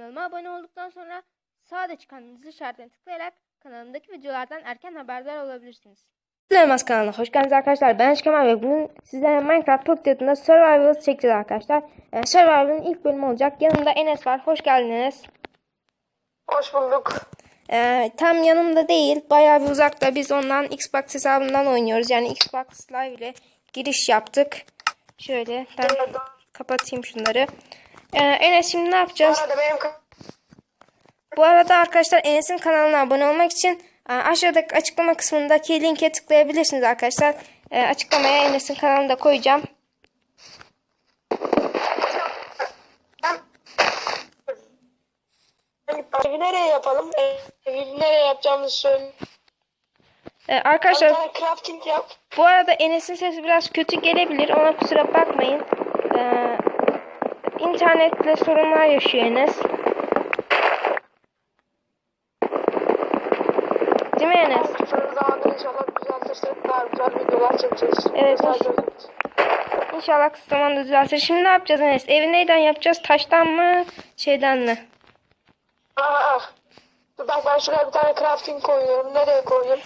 Kanalıma abone olduktan sonra sağda çıkan zil işaretine tıklayarak kanalımdaki videolardan erken haberdar olabilirsiniz. Elmas kanalına hoş geldiniz arkadaşlar. Ben Kemal ve bugün sizlerle Minecraft Pocket'ında Survival çekeceğiz arkadaşlar. Ee, Survival'ın ilk bölümü olacak. Yanımda Enes var. Hoş geldin Enes. Hoş bulduk. Ee, tam yanımda değil. Bayağı bir uzakta. Biz ondan Xbox hesabından oynuyoruz. Yani Xbox Live ile giriş yaptık. Şöyle ben kapatayım şunları. Ee, Enes şimdi ne Bu yapacağız? arada benim Bu arada arkadaşlar Enes'in kanalına abone olmak için e, aşağıdaki açıklama kısmındaki linke tıklayabilirsiniz arkadaşlar. E, açıklamaya Enes'in kanalını da koyacağım. evi nereye yapalım? Evi nereye yapacağımızı söyle. E, Bir arkadaşlar crafting yap. bu arada Enes'in sesi biraz kötü gelebilir. Ona kusura bakmayın. E, internetle sorunlar yaşıyor Enes. Değil mi Enes? Sonra zamanında inşallah düzeltirsek daha güzel videolar çekeceğiz. Evet, Güzel. İnşallah kısa zamanda düzeltir. Şimdi ne yapacağız Enes? Evi neyden yapacağız? Taştan mı? Şeyden mi? Aa, aa. Dur bak ben şuraya bir tane crafting koyuyorum. Nereye koyayım?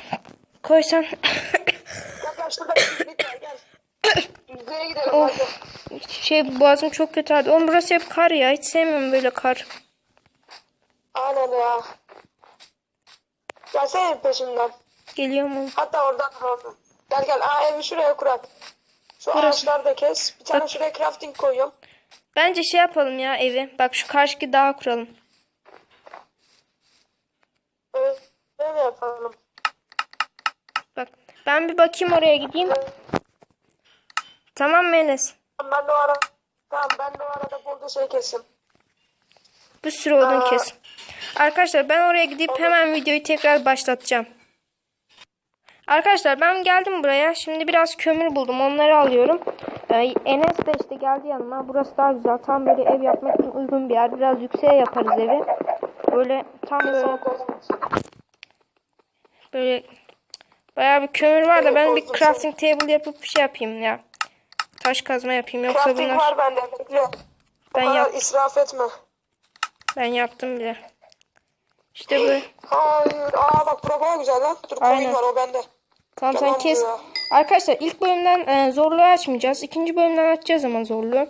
Koysan... Gel gel şurada bir gel gel. Yüzeye gidelim Of. hadi. Şey boğazım çok kötü ağrıdı. Oğlum burası hep kar ya. Hiç sevmiyorum böyle kar. Aynen ya. Gelsene peşimden. Geliyor mu? Hatta oradan oradan. Gel gel. Aa evi şuraya kurak. Şu Burası. ağaçları da kes. Bir tane şuraya crafting koyuyorum. Bence şey yapalım ya evi. Bak şu karşıki dağa kuralım. Öyle, öyle yapalım. Bak ben bir bakayım oraya gideyim. Tamam mı Enes? Ben de o arada tamam ben de o arada burada şey kesim. Bir sürü odun Aa. kes. Arkadaşlar ben oraya gidip hemen videoyu tekrar başlatacağım. Arkadaşlar ben geldim buraya. Şimdi biraz kömür buldum. Onları alıyorum. Ee, Enes de işte geldi yanıma. Burası daha güzel. Tam böyle ev yapmak için uygun bir yer. Biraz yükseğe yaparız evi. Böyle tam böyle Böyle bayağı bir kömür var da ben bir crafting table yapıp bir şey yapayım ya. Taş kazma yapayım yoksa Crafting bunlar var bende bekle. Ben yap- israf etme. ben yaptım bile. İşte bu. Hayır. Aa bak bura baya güzel lan. Dur Aynen. var o bende. Tamam sen Tamam kes. ya. Arkadaşlar ilk bölümden e, zorluğu açmayacağız. İkinci bölümden açacağız ama zorluğu.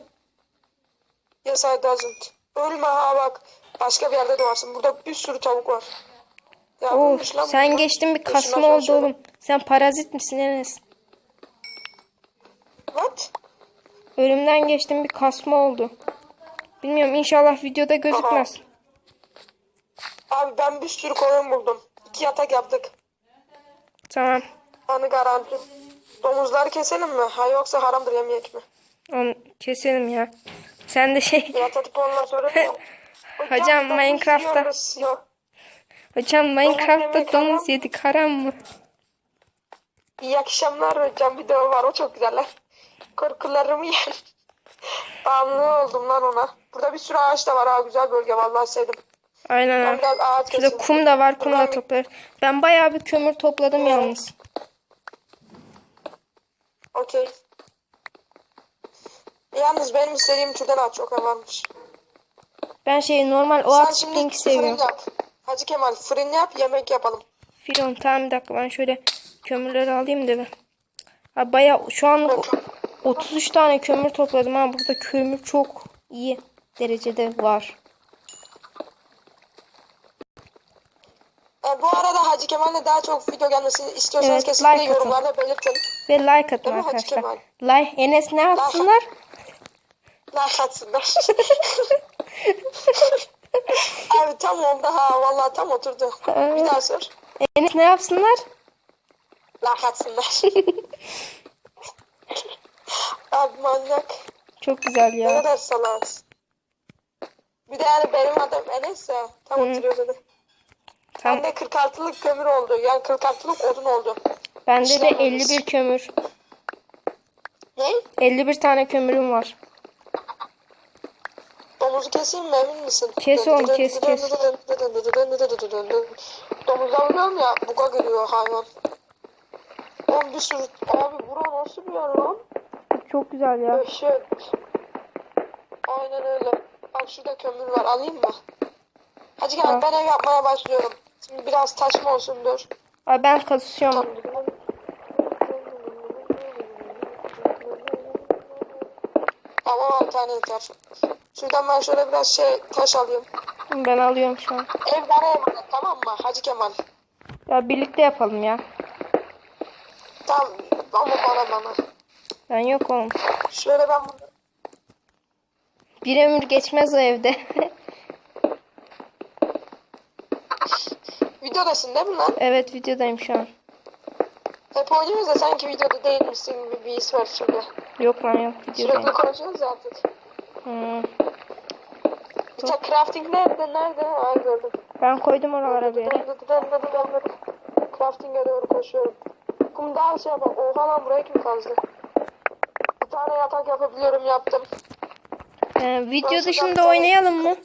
Yes I doesn't. Ölme ha bak. Başka bir yerde doğarsın. Burada bir sürü tavuk var. Ya lan sen bu. geçtin bir kasma oldu oğlum. Sen parazit misin Enes? What? Ölümden geçtin bir kasma oldu. Bilmiyorum inşallah videoda gözükmez. Abi ben bir sürü koyun buldum. İki yatak yaptık. Tamam. Anı garanti. Domuzları keselim mi? Ha yoksa haramdır yemeyek mi? Onu keselim ya. Sen de şey Yat atıp ondan sonra Hocam, Minecraft'ta-. Hocam Minecraft'ta domuz yedik haram mı? İyi akşamlar hocam video var o çok güzel lan. Korkularımı yen. Bağımlı oldum lan ona. Burada bir sürü ağaç da var ha güzel bölge vallahi sevdim. Aynen Ben biraz ağaç Şurada kum da var kum da toplarız. Ben bayağı bir kömür topladım yalnız. Okey. Yalnız benim istediğim türden ağaç çok varmış. Ben şey normal Sen oat şimdi spring fırın seviyorum. yap. Hacı Kemal fırın yap yemek yapalım. Firon tamam bir dakika ben şöyle kömürleri alayım da bir. Ha bayağı şu anlık 33 tane kömür topladım ama burada kömür çok iyi derecede var. E, bu arada Hacı Kemal'le daha çok video gelmesini istiyorsanız Evet, kesinlikle like atın. yorumlarda belirtin. Ve like atın Değil arkadaşlar. Like Enes ne yapsınlar? Like atsınlar. Abi tam oldu ha vallahi tam oturdu. Bir daha sor. Enes ne yapsınlar? Like atsınlar. Abi manyak. Çok güzel Ne ya. kadar salağız. Bir de yani benim adım Enes ya. Tam oturuyor dedi. Tam Bende 46'lık kömür oldu. Yani 46'lık odun oldu. bende de işlememiz. 51 kömür. Ne? 51 tane kömürüm var. Domuzu keseyim mi emin misin? Kes oğlum, kes, kes. Domuzdan ölüyorum ya buga geliyor hayvan. Oğlum bir sürü... Abi bura nasıl bir yer lan? Çok güzel ya. Dehşet. Aynen öyle. Bak şurada kömür var alayım mı? Hadi gel Tamam. ben ev yapmaya başlıyorum. Şimdi biraz mı olsun dur. Ay ben kasıyorum. Ama 10 tane yeter. Şuradan ben şöyle biraz şey taş alayım. Ben alıyorum şu an. Ev bana emanet tamam mı? Hacı Kemal. Ya birlikte yapalım ya. Tamam ama bana bana. Ben yok oğlum. Şöyle ben bunu... Bir ömür geçmez o evde. Videodasın değil mi lan? evet videodayım şu an. Hep oynuyoruz da sanki videoda değilmişsin gibi bir his var şimdi. Yok lan yok Sürekli videodayım. konuşuyoruz ya artık. Hmm. Bir tane crafting nerede? Nerede? Ay gördüm. Ben koydum oralara bir yere. Crafting'e doğru koşuyorum. Kum daha şey yapalım. Oha lan buraya kim kazdı? Bir tane yatak yapabiliyorum yaptım. Ee, video dışında da- oynayalım mı? Ne?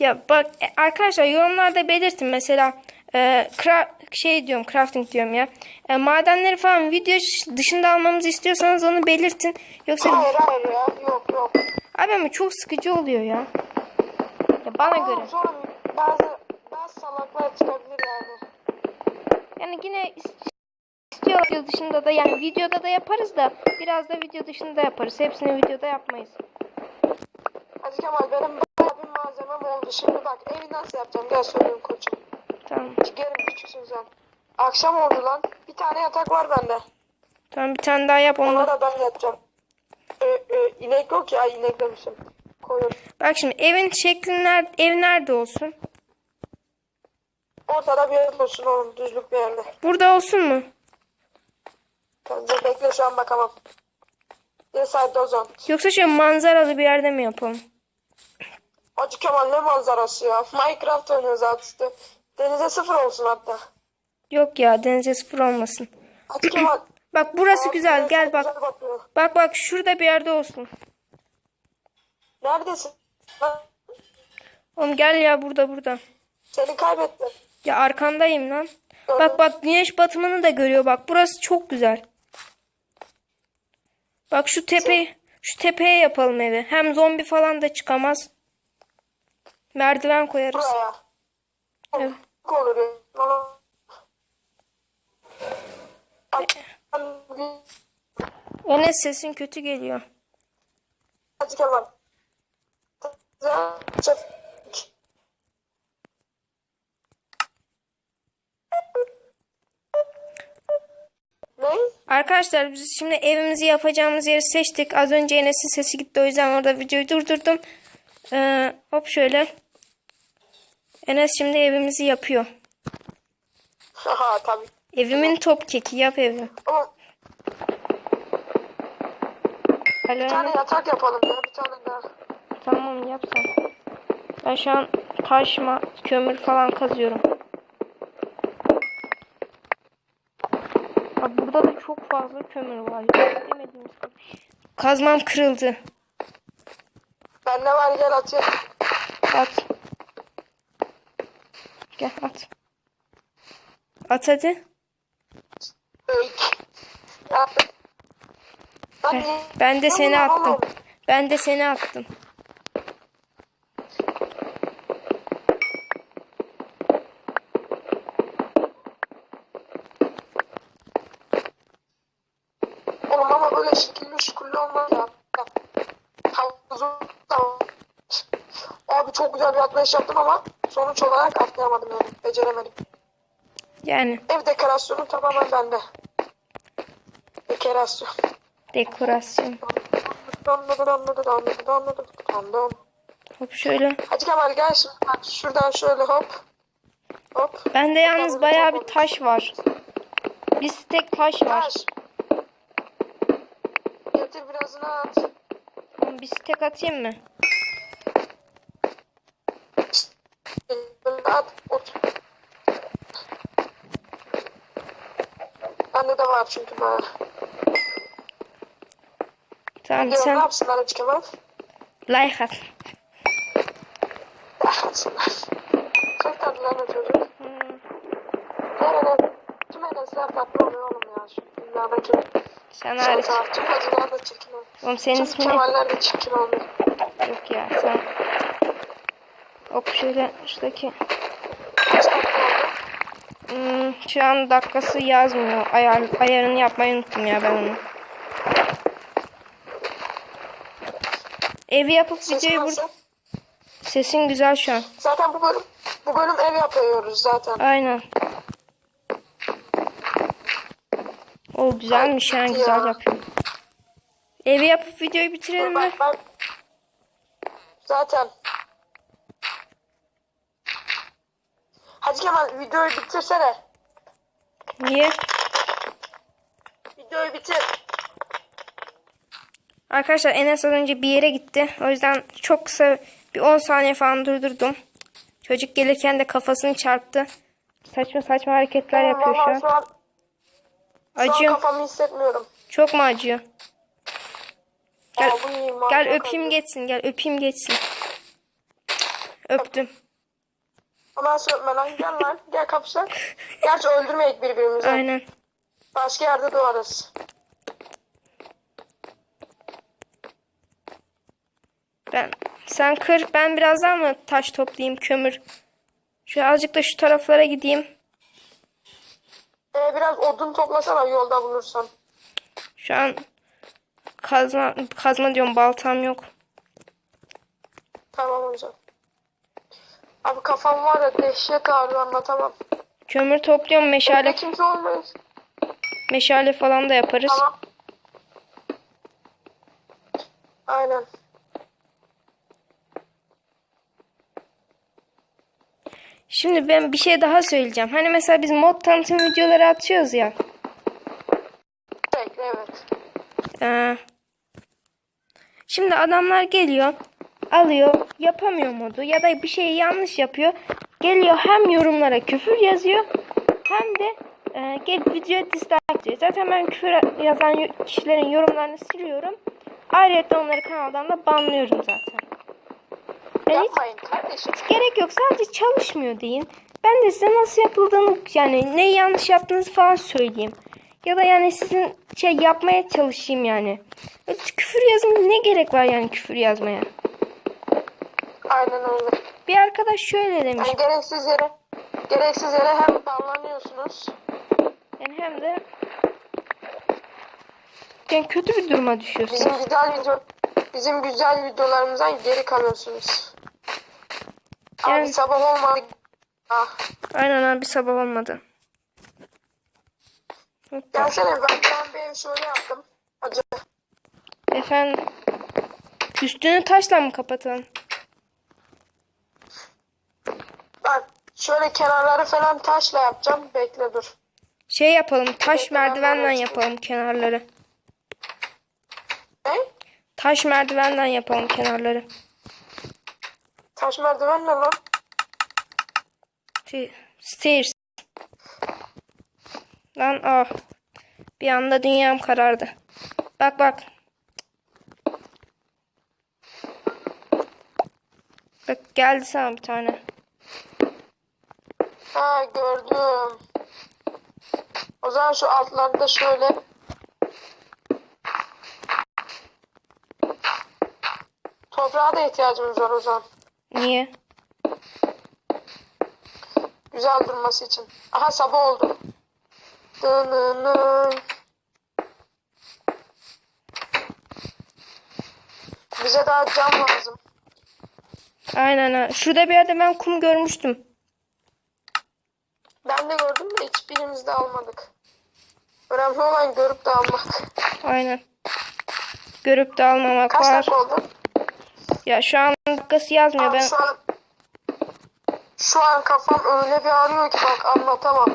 Ya bak e, arkadaşlar yorumlarda belirtin mesela e, cra- şey diyorum crafting diyorum ya. E, madenleri falan video dışında almamızı istiyorsanız onu belirtin. Yoksa Hayır hayır ya. Yok yok. abi ama çok sıkıcı oluyor ya. Ya bana Ama göre. Sonra bazı bazı salaklar çıkabilir yani. Yani yine is- istiyor video dışında da yani videoda da yaparız da biraz da video dışında yaparız. Hepsini videoda yapmayız. Hadi Kemal benim bir malzemem oldu. Şimdi bak evi nasıl yapacağım? Gel söyleyeyim koçum. Tamam. Gelin küçüksün sen. Akşam oldu lan. Bir tane yatak var bende. Tamam bir tane daha yap onu. Ona da. ben yatacağım. Ee, e, inek yok ya inek demişim. Koyun. Bak şimdi evin şekli nerede, ev nerede olsun? Ortada bir yer olsun oğlum düzlük bir yerde. Burada olsun mu? Dur bekle şu an bakamam. Inside ozon. Yoksa şöyle manzaralı bir yerde mi yapalım? Hacı Kemal ne manzarası ya. Minecraft oynuyoruz alt üstü. Denize sıfır olsun hatta. Yok ya denize sıfır olmasın. Hacı Kemal. Bak burası Abi, güzel gel bak. güzel bakıyor. Bak bak şurada bir yerde olsun. Neredesin? Lan, Oğlum gel ya burada burada. seni kaybettim. Ya arkandayım lan. Bak bak güneş batımını da görüyor bak. Burası çok güzel. Bak şu tepe şu tepeye yapalım evi. Hem zombi falan da çıkamaz. Merdiven koyarız. Buraya. Evet. Olur Enes sesin kötü geliyor. Kemal. Çok- Ne? Arkadaşlar biz şimdi evimizi yapacağımız yeri seçtik. Az önce Enes'in sesi gitti o yüzden orada videoyu durdurdum. Ee, hop şöyle. Enes şimdi evimizi yapıyor. Haha tabii. Evimin top keki yap evi. Ama Alo, bir tane yatak yapalım ya bir tane daha. Tamam yap sen. Ben şu an taşma, kömür falan kazıyorum. Bak burada da çok fazla kömür var. Kazmam kırıldı. Ben ne var gel atayım. At. Gel at. At hadi. Heh, Ben de seni attım. Ben de seni attım. Oğlum ama böyle şekilli şükürlü olmaz ya. Abi çok güzel bir atlayış yaptım ama sonuç olarak atlayamadım yani. Beceremedim. Yani Ev dekorasyonu tamamen bende. Dekorasyon. dekorasyon. Hop şöyle. Hadi Kemal gel şimdi bak şuradan şöyle hop. Hop. Bende yalnız bayağı bir taş var. Bir tek taş var. Taş. Getir birazını at. Oğlum Bir tek atayım mı? Böyle at. Ot. Bende de var çünkü bayağı. Tamam ne sen yapsınlar Hacı Kemal? like at. Yapsınlar. Çok tatlı lan o çocuk. Hmm, Nerede? Tüm enesler tatlı oluyor oğlum ya. Şu dünyadaki. sen hariç. tatlı. Tüm acılar da çirkin. Oğlum senin Tüm ismin? Kemaller de çirkin oluyor. Yok ya sen. Hop şöyle şuradaki. Oldu? Hmm, şu an dakikası yazmıyor. Ayar, ayarını yapmayı unuttum ya ben onu. Evi yapıp Ses videoyu bur- Sesin güzel şu an. Zaten bu bölüm bu bölüm ev yapıyoruz zaten. Aynen. O güzelmiş yani Ya. güzel yapıyor. Evi yapıp videoyu bitirelim mi? Ben. Zaten. Hadi Kemal videoyu bitirsene. Niye? Videoyu bitir. Arkadaşlar Enes az önce bir yere gitti. O yüzden çok kısa bir 10 saniye falan durdurdum. Çocuk gelirken de kafasını çarptı. Saçma saçma hareketler yapıyor şu an. şu an, şu an Acıyor. kafamı hissetmiyorum. Çok mu acıyor? Gel, Aa, gel öpeyim acıyor. geçsin. Gel öpeyim geçsin. Öptüm. Hemen söyleme lan gel lan. Gel kapışalım. Gerçi öldürmeyek birbirimizi. Aynen. Başka yerde doğarız. Ben sen kır. Ben birazdan mı taş toplayayım kömür? Şu azıcık da şu taraflara gideyim. Ee, biraz odun toplasana yolda bulursan. Şu an kazma kazma diyorum baltam yok. Tamam hocam. Abi kafam var ya dehşet ağrıyor anlatamam. Kömür topluyorum meşale Evde kimse olmayız. meşale falan da yaparız. Tamam. Aynen. Şimdi ben bir şey daha söyleyeceğim. Hani mesela biz mod tanıtım videoları atıyoruz ya. Evet. Ee, şimdi adamlar geliyor, alıyor, yapamıyor modu ya da bir şeyi yanlış yapıyor. Geliyor hem yorumlara küfür yazıyor hem de e, gel videoya dislike atıyor. Zaten ben küfür yazan kişilerin yorumlarını siliyorum. Ayrıca onları kanaldan da banlıyorum zaten. Yani hiç kardeşim. gerek yok sadece çalışmıyor deyin. Ben de size nasıl yapıldığını yani ne yanlış yaptığınızı falan söyleyeyim. Ya da yani sizin şey yapmaya çalışayım yani. Küfür yazmaya ne gerek var yani küfür yazmaya? Aynen öyle. Bir arkadaş şöyle demiş. Yani gereksiz yere gereksiz yere hem davranıyorsunuz. Yani hem de yani kötü bir duruma düşüyorsunuz. Bizim güzel video bizim güzel videolarımızdan geri kalıyorsunuz. Abi Yani- sabah olmadı. Ah. Aynen abi sabah olmadı. Gelsene ben, ben bir şöyle yaptım. Acı. Efendim üstünü taşla mı kapatalım? Ben şöyle kenarları falan taşla yapacağım. Bekle dur. Şey yapalım taş ben merdivenle yapalım kenarları. Ne? Taş merdivenden yapalım kenarları. Taş merdiven ne lan? Şey, stairs. Lan ah. Bir anda dünyam karardı. Bak bak. Bak geldi sana bir tane. Ha gördüm. O zaman şu altlarda şöyle Toprağa da ihtiyacımız var o zaman. Niye? Güzel durması için. Aha sabah oldu. Bize daha cam lazım. Aynen ha. Şurada bir yerde ben kum görmüştüm. Ben de gördüm de hiçbirimiz de almadık. Önemli olan görüp de almak. Aynen. Görüp de almamak Kaç var. dakika oldu? Ya şu an dakikası yazmıyor. Abi Ben şu an şu an kafam öyle bir ağrıyor ki bak anlatamam.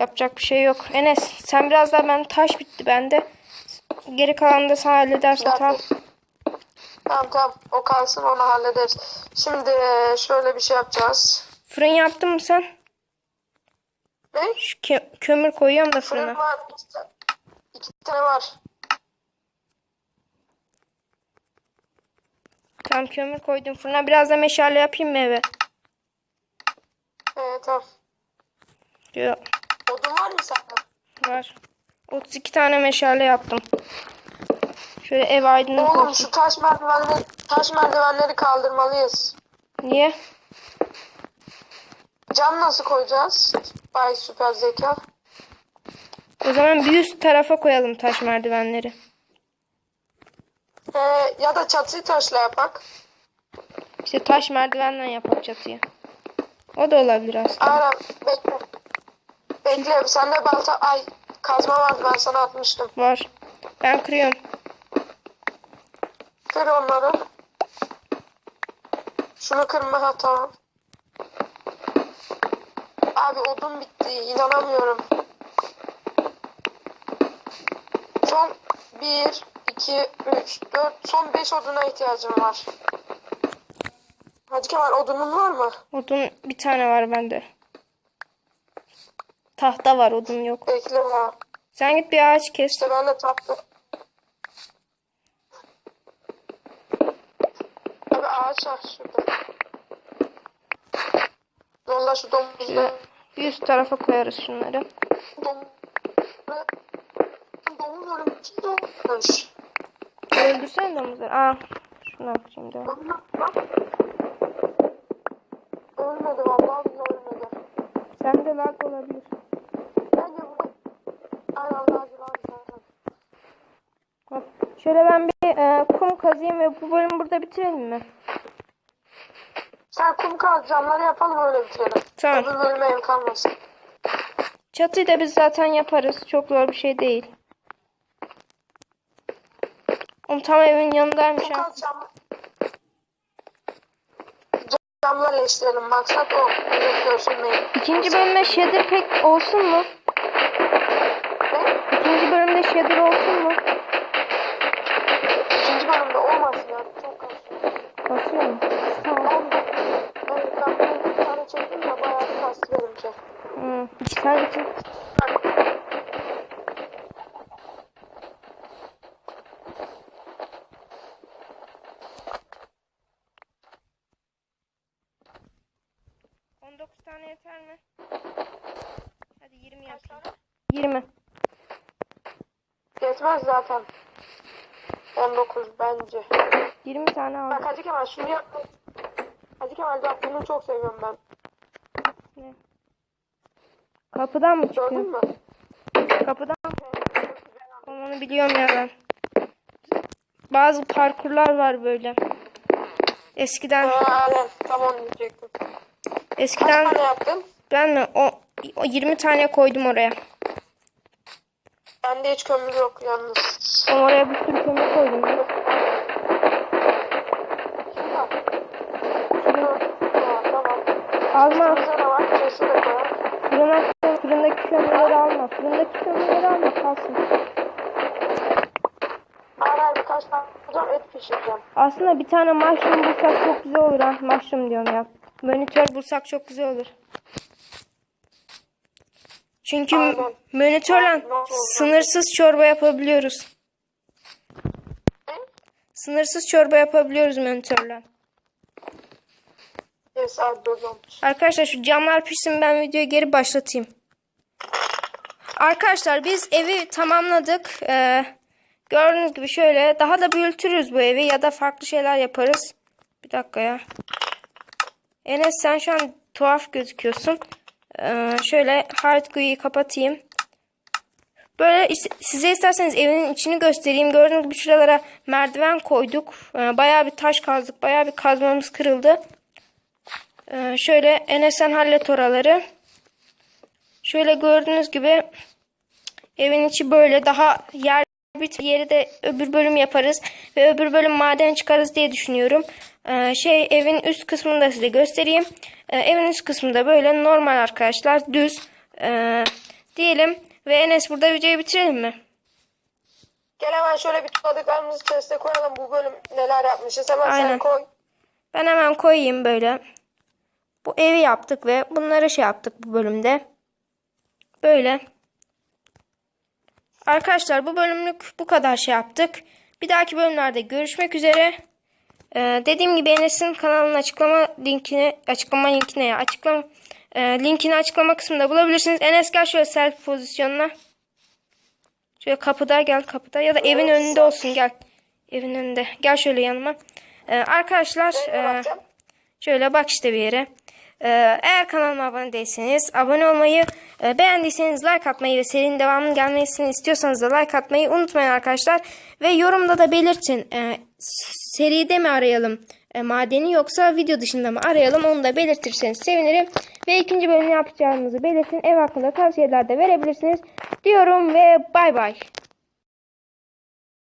Yapacak bir şey yok. Enes sen biraz daha ben taş bitti bende. Geri kalanını da sen halledersin tamam. Tamam tamam o kalsın onu hallederiz. Şimdi e, şöyle bir şey yapacağız. Fırın yaptın mı sen? Ne? Şu kö- kömür koyuyorum da Fırın fırına. var. iki ta- İki tane var. Tamam kömür koydum fırına. Biraz da meşale yapayım mı eve? Evet tamam. Yok Odun var mı sende? var. 32 tane meşale yaptım. Şöyle ev aydınlık Oğlum olsun. şu taş merdivenleri, taş merdivenleri kaldırmalıyız. Niye? Cam nasıl koyacağız? Bay süper zeka. O zaman bir üst tarafa koyalım taş merdivenleri. Ee, ya da çatıyı taşla yapak. İşte taş merdivenden yapalım çatıyı. O da olabilir aslında. Aynen bekle. Bekle sende balta ay kazma vardı ben sana atmıştım. Var. Ben kırıyorum. Kır onları. Şunu kırma ha tamam. Abi odun bitti inanamıyorum. Son 1, 2, 3, 4 son 5 oduna ihtiyacım var. Hacı Kemal odunun var mı? Odun bir tane var bende. Tahta var odun yok. Bekle ya. Sen git bir ağaç kes. İşte ben de tatlı. Abi ağaç var şurada. Yolla şu domuzları. Üst tarafa koyarız şunları. Domuz. Domuz ölümcül domuz. Öldürsene domuzları. Aa. Şunu yapacağım devam. Ölmedi vallahi ölmedi. Sende lag olabilir. Bence burada. Ay Allah Allah Allah. Bak, şöyle ben bir e, kum kazayım ve bu bölümü burada bitirelim mi? Sen kum kaz camları yapalım öyle bitirelim. Tamam. Öbür bölüme ev kalmasın. Çatıyı da biz zaten yaparız. Çok zor bir şey değil. Oğlum tam evin yanındaymış Kum ha. kaz cam. Camlar leştirelim. Maksat o. İkinci bölümde shader pek olsun mu? Ne? İkinci bölümde shader olsun mu? Tane yeter mi? Hadi yirmi yapayım. Yirmi. Yetmez zaten. 19 bence. Yirmi tane Bak aldım. Hacı Kemal şunu yap. Hacı Kemal bak bunu çok seviyorum ben. Ne? Kapıdan mı çıkıyor? Gördün mü? Kapıdan Onu biliyorum ya ben. Bazı parkurlar var böyle. Eskiden Ha, aynen. Tam onu diyecektim. Kaç eskiden tane yaptın? ben mi o, o 20 tane koydum oraya. Bende hiç kömür yok yalnız. Oğlum oraya bir sürü kömür koydum. ya. Ha, tamam. Alma. Var. Koyalım. Fırına, fırındaki kömürleri alma. Fırındaki kömürleri alma kalsın. Hala birkaç tane yapacağım et pişireceğim. Aslında bir tane mushroom bulsak çok güzel olur ha. Mushroom diyorum ya. Monitör bulsak çok güzel olur. Çünkü Aynen. monitörle sınırsız çorba yapabiliyoruz. Sınırsız çorba yapabiliyoruz monitörle. Yes. Arkadaşlar şu camlar pişsin ben videoyu geri başlatayım. Arkadaşlar biz evi tamamladık. Ee, gördüğünüz gibi şöyle daha da büyütürüz bu evi ya da farklı şeyler yaparız. Bir dakika ya. Enes sen şu an tuhaf gözüküyorsun. Ee, şöyle hardcore'yu kapatayım. Böyle is- size isterseniz evin içini göstereyim. Gördüğünüz gibi şuralara merdiven koyduk. Ee, bayağı bir taş kazdık. Bayağı bir kazmamız kırıldı. Ee, şöyle Enes'ten hallet oraları. Şöyle gördüğünüz gibi evin içi böyle daha yer bir yeri de öbür bölüm yaparız ve öbür bölüm maden çıkarız diye düşünüyorum. Ee, şey evin üst kısmını da size göstereyim. Ee, evin üst kısmında böyle normal arkadaşlar düz ee, diyelim ve Enes burada videoyu bitirelim mi? Gel hemen şöyle bir topladıklarımızı chest'e koyalım. Bu bölüm neler yapmışız. Hemen Aynen. sen koy. Ben hemen koyayım böyle. Bu evi yaptık ve bunları şey yaptık bu bölümde. Böyle. Arkadaşlar bu bölümlük bu kadar şey yaptık. Bir dahaki bölümlerde görüşmek üzere. Ee, dediğim gibi Enes'in kanalının açıklama linkini açıklama linkine ya açıklama e, linkini açıklama kısmında bulabilirsiniz. Enes gel şöyle selfie pozisyonuna. Şöyle kapıda gel kapıda ya da evin önünde olsun gel. Evin önünde. Gel şöyle yanıma. Ee, arkadaşlar e, şöyle bak işte bir yere. Ee, eğer kanalıma abone değilseniz abone olmayı, e, beğendiyseniz like atmayı ve serinin devamının gelmesini istiyorsanız da like atmayı unutmayın arkadaşlar. Ve yorumda da belirtin. e, s- seride mi arayalım e, madeni yoksa video dışında mı arayalım onu da belirtirseniz sevinirim. Ve ikinci bölüm yapacağımızı belirtin. Ev hakkında tavsiyeler de verebilirsiniz diyorum ve bay bay.